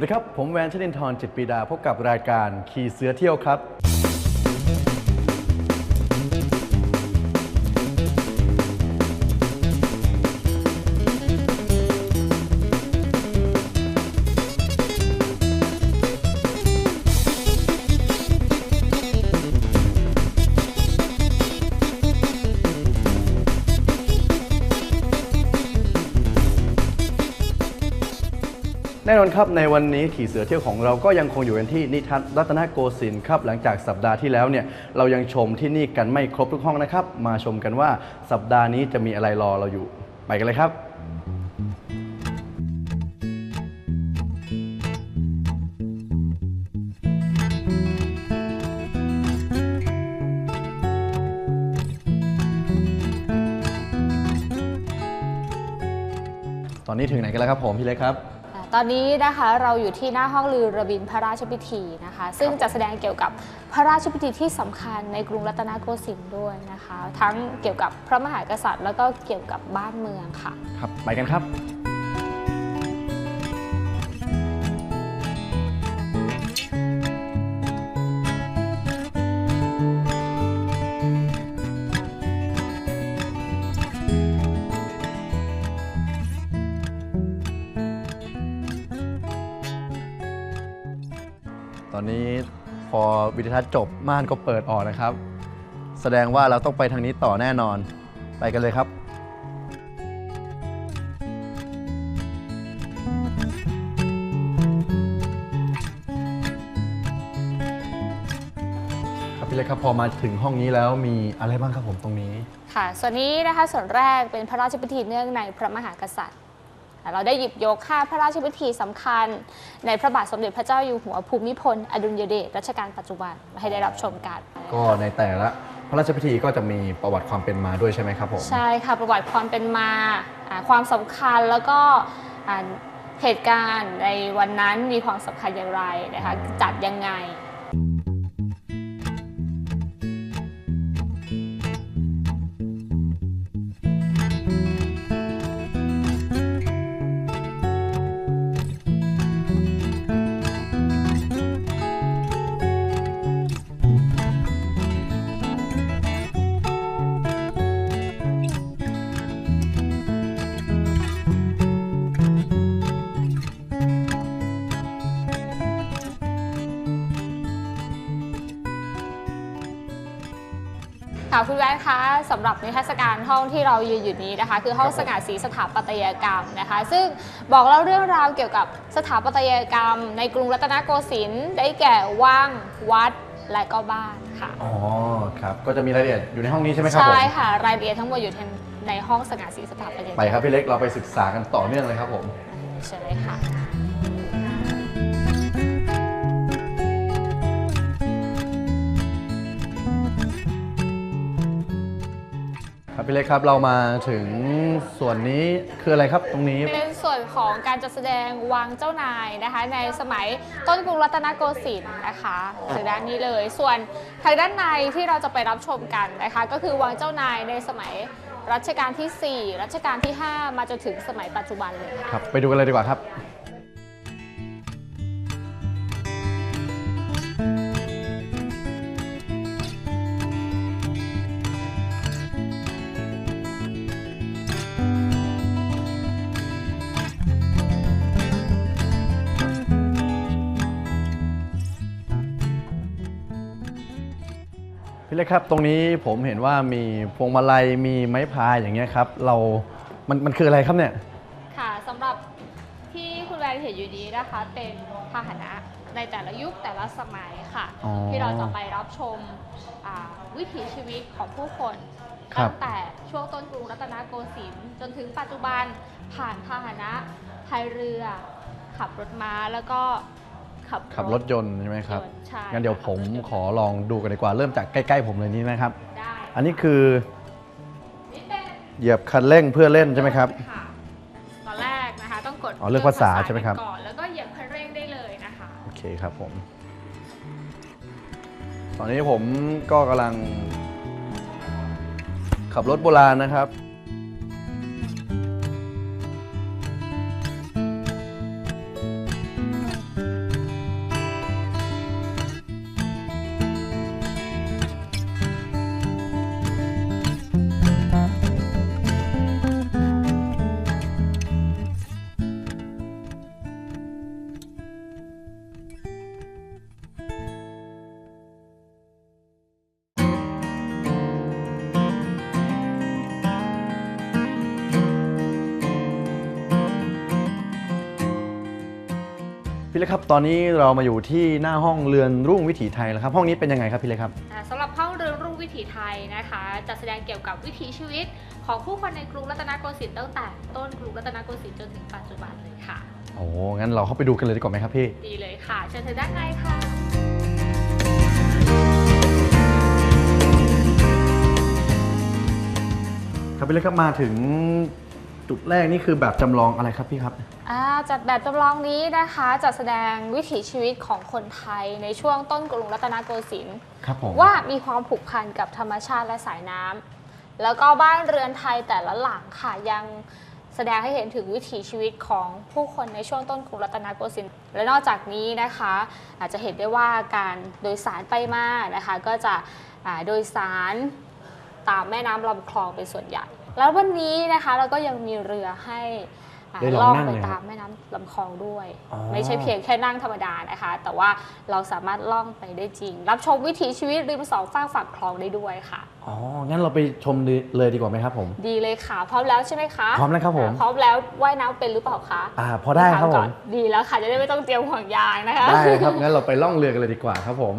สวัสดีครับ ผมแวนชนินทร์จิตปีดา พบกับรายการขี่เสือเที่ยวครับ น่นอนครับในวันนี้ขี่เสือเที่ยวของเราก็ยังคงอยู่กันที่นิทัศน์รัตนโกสินทร์ครับหลังจากสัปดาห์ที่แล้วเนี่ยเรายังชมที่นี่กันไม่ครบทุกห้องนะครับ มาชมกันว่าสัปดาห์นี้จะมีอะไรรอเราอยู่ ไปกันเลยครับ ตอนนี้ถึงไหนกันแล้วครับผมพี่เล็กครับ ตอนนี้นะคะเราอยู่ที่หน้าห้องลือระบินพระราชพิธีนะคะ ซึ่งจะแสดงเกี่ยวกับพระราชพิธีที่สำคัญในกรุงรัตนโกสินทร์ด้วยนะคะ ทั้งเกี่ยวกับพระมหากษัตริย์ แล้วก็เกี่ยวกับบ้านเมืองค่ะ ครับไปกันครับ ตอนนี้พอวิทยทัศน์จบม่านก็เปิดออกนะครับ แสดงว่าเราต้องไปทางนี้ต่อแน่นอน ไปกันเลยครับ ครับพี่เล็กครับพอมาถึงห้องนี้แล้วมีอะไรบ้างครับผมตรงนี้ ค่ะ ส่วนนี้นะคะส่วนแรกเป็นพระราชพิธีเนื่องในพระมหากษัตริย์ เราได้หยิบยกค่าพระราชพิธีสำคัญ ในพระบาทสมเด็จพระเจ้าอยู่หัวภูมิพลอดุลยเดชรัชกาลปัจจุบันมาให้ได้รับชมกัน ก็ในแต่ละพระราชพิธีก็จะมีประวัติความเป็นมาด้วยใช่ไหมครับผมใช่ค่ะประวัติความเป็นมาอ่าความสำคัญแล้วก็อ่าเหตุการณ์ในวันนั้นมีความสำคัญอย่างไรนะคะจัดยังไง ค่ะคุณแวนคะสำหรับนิทรรศการห้องที่เรายืนอยู่นี้นะคะ คือห้องครับผมสง่าสีสถาปัตยกรรมนะคะ ซึ่งบอกเล่าเรื่องราวเกี่ยวกับสถาปัตยกรรม ในกรุงรัตนโกสินทร์ได้แก่ว่างวัดและก็บ้านค่ะอ๋อครับก็จะมีรายละเอียดอยู่ในห้องนี้ใช่ไหมครับผมใช่ค่ะ รายละเอียดทั้งหมดอยู่ในห้องสง่าสีสถาปัตยกรรมไปครับพี่เล็กเราไปศึกษากันต่อเนื่องเลยครับผมเชิญเลยค่ะ พี่เล็กครับเรามาถึงส่วนนี้คืออะไรครับตรงนี้ เป็นส่วนของการจัดแสดงวังเจ้านายนะคะ ในสมัยต้นกรุงรัตนโกสินทร์นะคะทางด้านนี้เลย ส่วนทางด้านในที่เราจะไปรับชมกันนะคะ ก็คือวังเจ้านายในสมัยรัชกาลที่ 4 รัชกาลที่ 5 มาจนถึงสมัยปัจจุบันเลยค่ะ ครับไปดูกันเลยดีกว่าครับ พี่เล็กครับ ตรงนี้ผมเห็นว่ามีพวงมาลัยมีไม้พายอย่างเงี้ยครับ เรา มัน มันคืออะไรครับเนี่ย ค่ะสำหรับที่คุณแวนเห็นอยู่นี้นะคะ เป็นพาหนะในแต่ละยุคแต่ละสมัยค่ะ อ๋อที่เราจะไปรับชมอ่าวิถีชีวิตของผู้คนครับ ตั้งแต่ช่วงต้นกรุงรัตนโกสินทร์จนถึงปัจจุบันผ่านพาหนะพายเรือ ขับรถม้าแล้วก็ ขับขับรถยนต์ใช่ไหมครับใช่งั้นเดี๋ยวผมขอลองดูกันดีกว่า เริ่มจากใกล้ ๆ ผมเลยนี้นะครับ ได้อันนี้คือนี่เป็นเหยียบคันเร่งเพื่อเล่นใช่ไหมครับค่ะตอนแรกนะคะ ต้องกดอ๋อเลือกภาษาใช่ไหมครับ ก่อนแล้วก็เหยียบคันเร่งได้เลยนะคะ โอเคครับผม ตอนนี้ผมก็กำลังขับรถโบราณนะครับ พี่เล็กครับ ตอนนี้เรามาอยู่ที่หน้าห้องเรือนรุ่งวิถีไทยแล้วครับ ห้องนี้เป็นยังไงครับพี่เล็กครับ อ่าสำหรับห้องเรือนรุ่งวิถีไทยนะคะจะแสดงเกี่ยวกับวิถีชีวิต ของผู้คนในกรุงรัตนโกสินทร์ตั้งแต่ต้นกรุงรัตนโกสินทร์จนถึงปัจจุบันเลยค่ะ โอ้งั้นเราเข้าไปดูกันเลยดีกว่าไหมครับพี่ ดีเลยค่ะ เชิญเธอด้านในค่ะ ครับพี่เล็กครับมาถึง จุดแรกนี่คือแบบจำลองอะไรครับพี่ครับ อ่าจัดแบบจำลองนี้นะคะจัดแสดงวิถีชีวิตของคนไทยในช่วงต้นกรุงรัตนโกสินทร์ครับผมว่ามีความผูกพันกับธรรมชาติและสายน้ำแล้วก็บ้านเรือนไทยแต่ละหลังค่ะยังแสดงให้เห็นถึงวิถีชีวิตของผู้คนในช่วงต้นกรุงรัตนโกสินทร์และนอกจากนี้นะคะ อาจจะเห็นได้ว่าการโดยสารไปมานะคะ ก็จะอ่าโดยสารตามแม่น้ำลำคลองเป็นส่วนใหญ่ แล้ววันนี้นะคะเราก็ยังมีเรือให้อ่าได้ลล่อองงนั่งไปเลยครับตามแม่น้ำลำคลองด้วยอ๋อไม่ใช่เพียงแค่นั่งธรรมดานะคะ แต่ว่าเราสามารถล่องไปได้จริง รับชมวิถีชีวิตริมสองฝั่งฝั่งคลองได้ด้วยค่ะอ๋องั้นเราไปชมเลยดีกว่าไหมครับผม ดีเลยค่ะ พร้อมแล้วใช่ไหมคะพร้อมแล้วครับผมอ่าพร้อมแล้วว่ายน้ำเป็นหรือเปล่าคะอ่าพอได้ครับถาผก่อมนดีแล้วค่ะจะได้ไม่ต้องเตรียมห่วงยางนะคะได้ครับงั้นเราไปล่องเรือกันเลยดีกว่าครับผม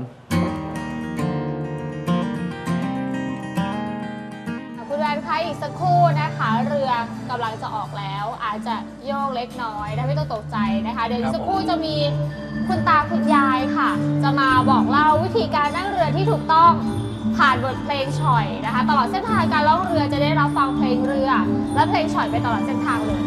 คะอีกสักครู่นะคะ เรือกำลังจะออกแล้ว อาจจะโยกเล็กน้อยนะไม่ต้องตกใจนะคะ เดี๋ยวอีกสักครู่จะมีคุณตาคุณยายค่ะ จะมาบอกเล่าวิธีการนั่งเรือที่ถูกต้องผ่านบทเพลงฉ่อยนะคะ ตลอดเส้นทางการล่องเรือจะได้รับฟังเพลงเรือ และเพลงฉ่อยไปตลอดเส้นทางเลย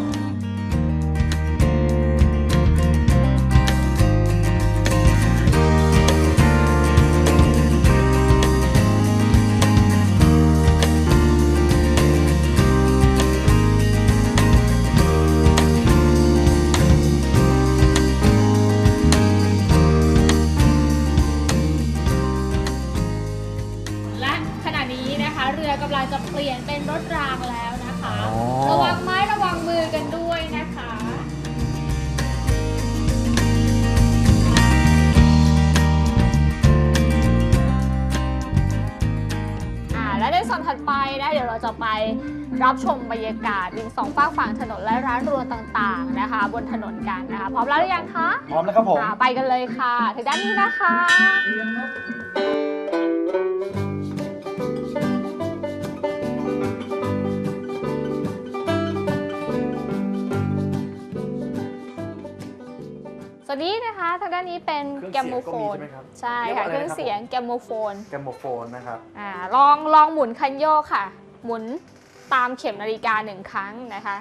รับชมบรรยากาศริมสองฝากฝั่งถนนและร้านรวงต่างๆนะคะ บนถนนกันนะคะ พร้อมแล้วหรือยังคะพร้อมแล้วครับผมอ่าไปกันเลยค่ะ ถึงด้านนี้นะคะสวัสดีนะคะทางด้านนี้เป็นเครื่องแกมโมโฟนเสียงก็มีใช่ไหมครับใช่เรียกว่าค่ะอะไรเครื่องนะครับเสียงแกมโมโฟนแกมโมโฟนนะครับ อ่าลองลองหมุนคันโยกค่ะ หมุน ตามเข็มนาฬิกาหนึ่งครั้งนะคะ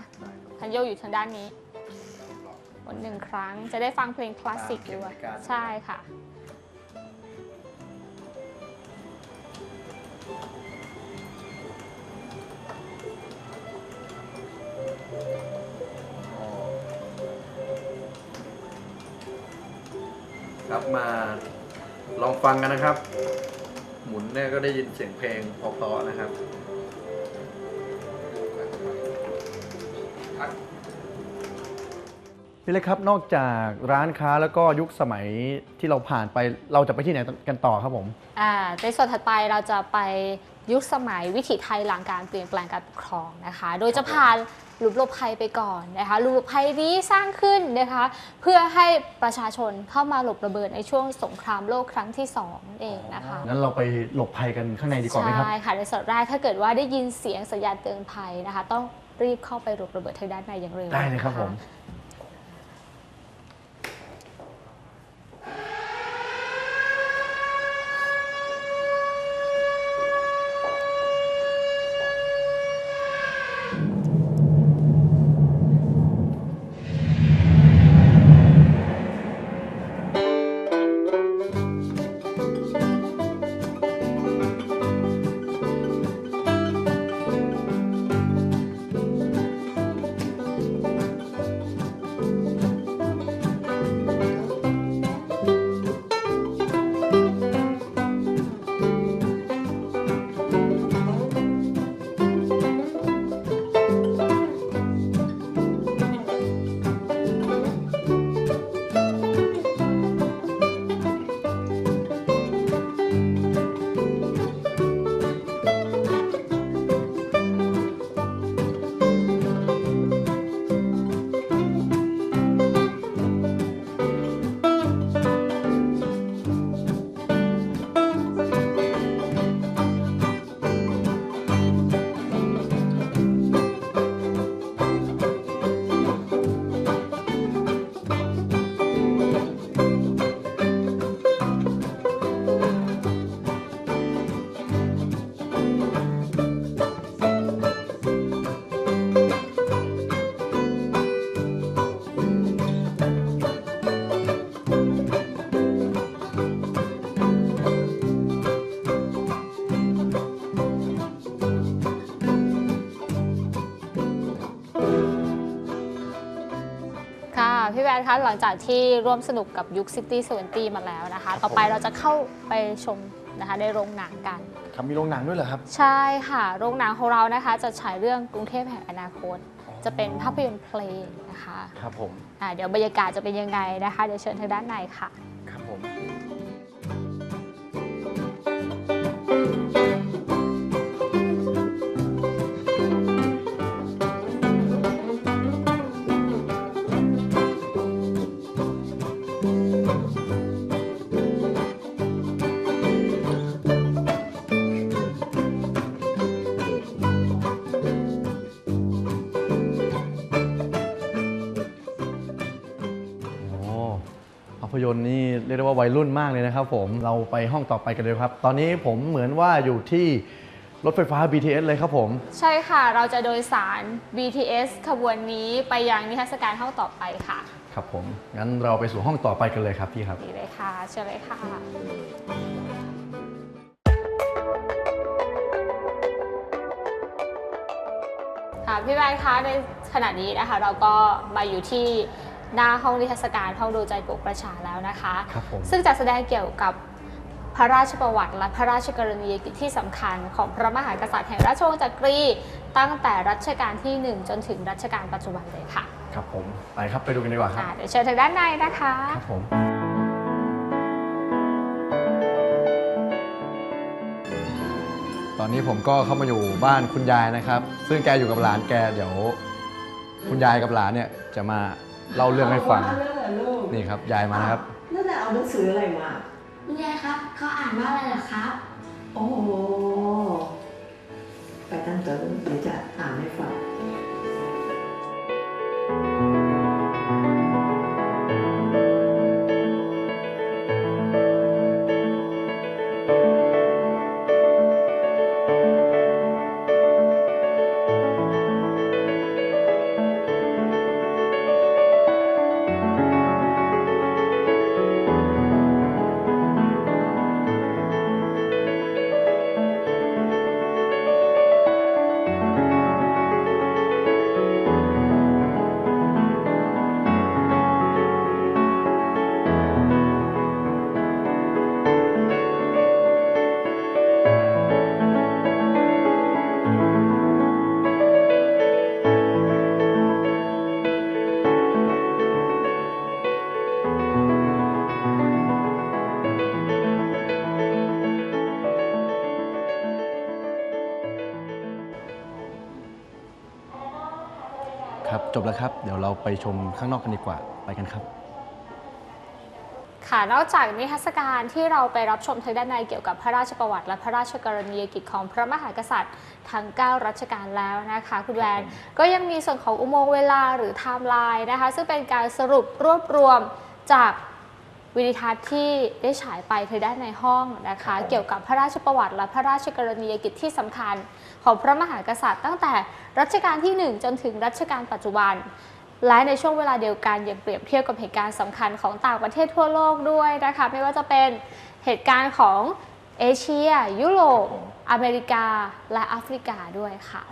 คันโยกอยู่ทางด้านนี้หมุนหนึ่งครั้งจะได้ฟังเพลงคลาสสิกด้วยตามเข็มนาฬิกาใช่ค่ะครับมาลองฟังกันนะครับ หมุนเนี่ยก็ได้ยินเสียงเพลงเพราะๆนะครับ พี่เล็กครับนอกจากร้านค้าแล้วก็ยุคสมัยที่เราผ่านไปเราจะไปที่ไหนกันต่อครับผมอ่าในส่วนถัดไปเราจะไปยุคสมัยวิถีไทยหลังการเปลี่ยนแปลงการปกครองนะคะ โดยจะผ่านหลุมหลบภัยไปก่อนนะคะหลุมหลบภัยนี้สร้างขึ้นนะคะ เพื่อให้ประชาชนเข้ามาหลบระเบิดในช่วงสงครามโลกครั้งที่สองนั่นเองนะคะงั้นเราไปหลบภัยกันข้างในดีกว่าไหมครับใช่ค่ะในส่วนแรกถ้าเกิดว่าได้ยินเสียงสัญญาณเตือนภัยนะคะ ต้องรีบเข้าไปหลบระเบิดทางด้านในอย่างเร็วได้เลยครับนะะผม นคะหลังจากที่ร่วมสนุกกับยุคซิตี้สวนตีมาแล้วนะคะ ต่อไปเราจะเข้าไปชมนะคะในโรงหนังกัน ครับมีโรงหนังด้วยเหรอครับ ใช่ค่ะ โรงหนังของเรานะคะจะฉายเรื่องกรุงเทพแห่งอนาคต จะเป็นภาพยนตร์เพลงนะคะ ครับผม อ่าเดี๋ยวบรรยากาศจะเป็นยังไงนะคะ เดี๋ยวเชิญทางด้านในค่ะ ร์นี่เรียกได้ว่าวัยรุ่นมากเลยนะครับผมเราไปห้องต่อไปกันเลยครับ ตอนนี้ผมเหมือนว่าอยู่ที่รถไฟฟ้า BTS เลยครับผม ใช่ค่ะ เราจะโดยสาร BTS ขบวนนี้ไปยังนิทรรศการห้องต่อไปค่ะ ครับผม งั้นเราไปสู่ห้องต่อไปกันเลยครับพี่ครับ ดีเลยค่ะ เชิญเลยค่ะ ค่ะพี่แบงค์คะในขณะนี้นะคะ เราก็มาอยู่ที่ หน้าห้องนิทรรศการห้องดูใจปลุกประชาแล้วนะคะ ครับผม ซึ่งจะแสดงเกี่ยวกับพระราชประวัติและพระราชกรณียกิจที่สำคัญของพระมหากษัตริย์แห่งราชวงศ์จักรี ตั้งแต่รัชกาลที่ 1 จนถึงรัชกาลปัจจุบันเลยค่ะครับผม ไปครับไปดูกันดีกว่าครับ อ่าเดี๋ยวเชิญทางด้านในนะคะ ครับผม ตอนนี้ผมก็เข้ามาอยู่บ้านคุณยายนะครับ ซึ่งแกอยู่กับหลานแกเดี๋ยว คุณยายกับหลานเนี่ยจะมา เล่าเรื่องให้ฟังเอาเรื่องเหรอลูกนี่ครับยายมานะครับ นั่นแหละเอาหนังสืออะไรมาคุณยายครับเขาอ่านว่าอะไรเหรอครับ โอ้โหไปตั้งแต่เดี๋ยวจะอ่านให้ฟัง จบแล้วครับ เดี๋ยวเราไปชมข้างนอกกันดีกว่า ไปกันครับ ค่ะ นอกจากนิทรรศการที่เราไปรับชมทางด้านในเกี่ยวกับพระราชประวัติ และพระราชกรณียกิจของพระมหากษัตริย์ทั้ง 9 รัชกาลแล้วนะคะคุณแวนก็ยังมีส่วนของอุโมงค์เวลาหรือไทม์ไลน์นะคะ ซึ่งเป็นการสรุปรวบรวมจาก วิดีทัศน์ที่ได้ฉายไปทางด้านในห้องนะคะ เกี่ยวกับพระราชประวัติและพระราชกรณียกิจที่สำคัญ ของพระมหากษัตริย์ ตั้งแต่รัชกาลที่ 1 จนถึงรัชกาลปัจจุบัน และในช่วงเวลาเดียวกันยังเปรียบเทียบกับเหตุการณ์สำคัญของต่างประเทศทั่วโลกด้วยนะคะไม่ว่าจะเป็นเหตุการณ์ของเอเชีย ยุโรปอเมริกา และแอฟริกาด้วยค่ะ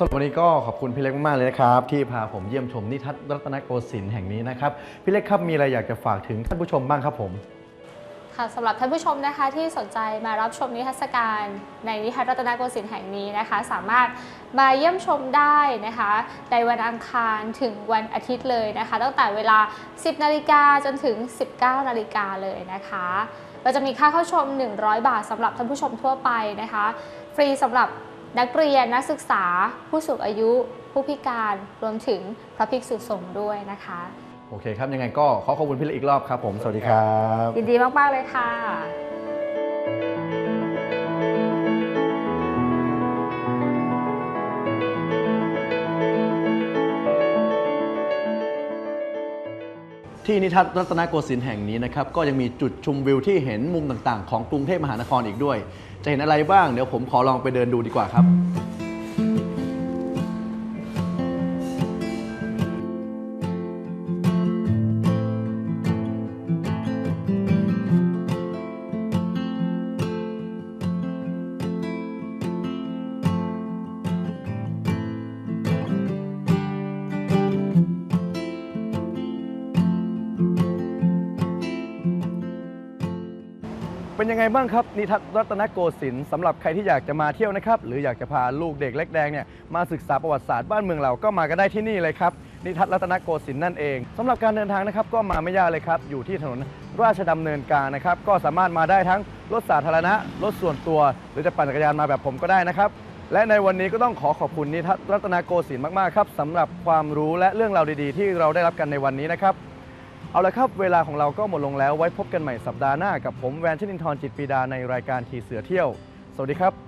สำหรับวันนี้ก็ขอบคุณพี่เล็กมากๆเลยนะครับ ที่พาผมเยี่ยมชมนิทรรศรัตนโกสินทร์แห่งนี้นะครับ พี่เล็กครับมีอะไรอยากจะฝากถึงท่านผู้ชมบ้างครับผม ค่ะสำหรับท่านผู้ชมนะคะที่สนใจมารับชมนิทรรศการในนิทรรศรัตนโกสินทร์แห่งนี้นะคะ สามารถมาเยี่ยมชมได้นะคะ ในวันอังคารถึงวันอาทิตย์เลยนะคะ ตั้งแต่เวลา 10 นาฬิกาจนถึง 19 นาฬิกาเลยนะคะเราจะมีค่าเข้าชม 100 บาทสำหรับท่านผู้ชมทั่วไปนะคะ ฟรีสำหรับ นักเรียนนักศึกษา ผู้สูงอายุ ผู้พิการรวมถึงพระภิกษุสงฆ์ด้วยนะคะ โอเคครับ ยังไงก็ขอขอบคุณพี่เล็กอีกรอบครับผม สวัสดีครับ ยินดีมาก ๆ เลยค่ะ ที่นิทัศน์รัตนโกสินทร์แห่งนี้นะครับก็ยังมีจุดชมวิวที่เห็นมุมต่างๆ ของกรุงเทพมหานครอีกด้วย จะเห็นอะไรบ้างเดี๋ยวผมขอลองไปเดินดูดีกว่าครับ เป็นยังไงบ้างครับนิทัศน์รัตนโกสินทร์สำหรับใครที่อยากจะมาเที่ยวนะครับหรืออยากจะพาลูกเด็กเล็กแดงเนี่ยมาศึกษาประวัติศาสตร์บ้านเมืองเราก็มากันได้ที่นี่เลยครับนิทัศน์รัตนโกสินทร์นั่นเองสำหรับการเดินทางนะครับก็มาไม่ยากเลยครับอยู่ที่ถนนราชดำเนินกลางนะครับก็สามารถมาได้ทั้งรถสาธารณะรถส่วนตัว หรือจะปั่นจักรยานมาแบบผมก็ได้นะครับและในวันนี้ก็ต้องขอขอบคุณนิทัศน์รัตนโกสินทร์มากๆครับสำหรับความรู้และเรื่องราวดีๆ ที่เราได้รับกันในวันนี้นะครับ เอาละครับเวลาของเราก็หมดลงแล้วไว้พบกันใหม่สัปดาห์หน้ากับผมแวนชนินทร์จิตปีดาในรายการขี่เสือเที่ยว สวัสดีครับ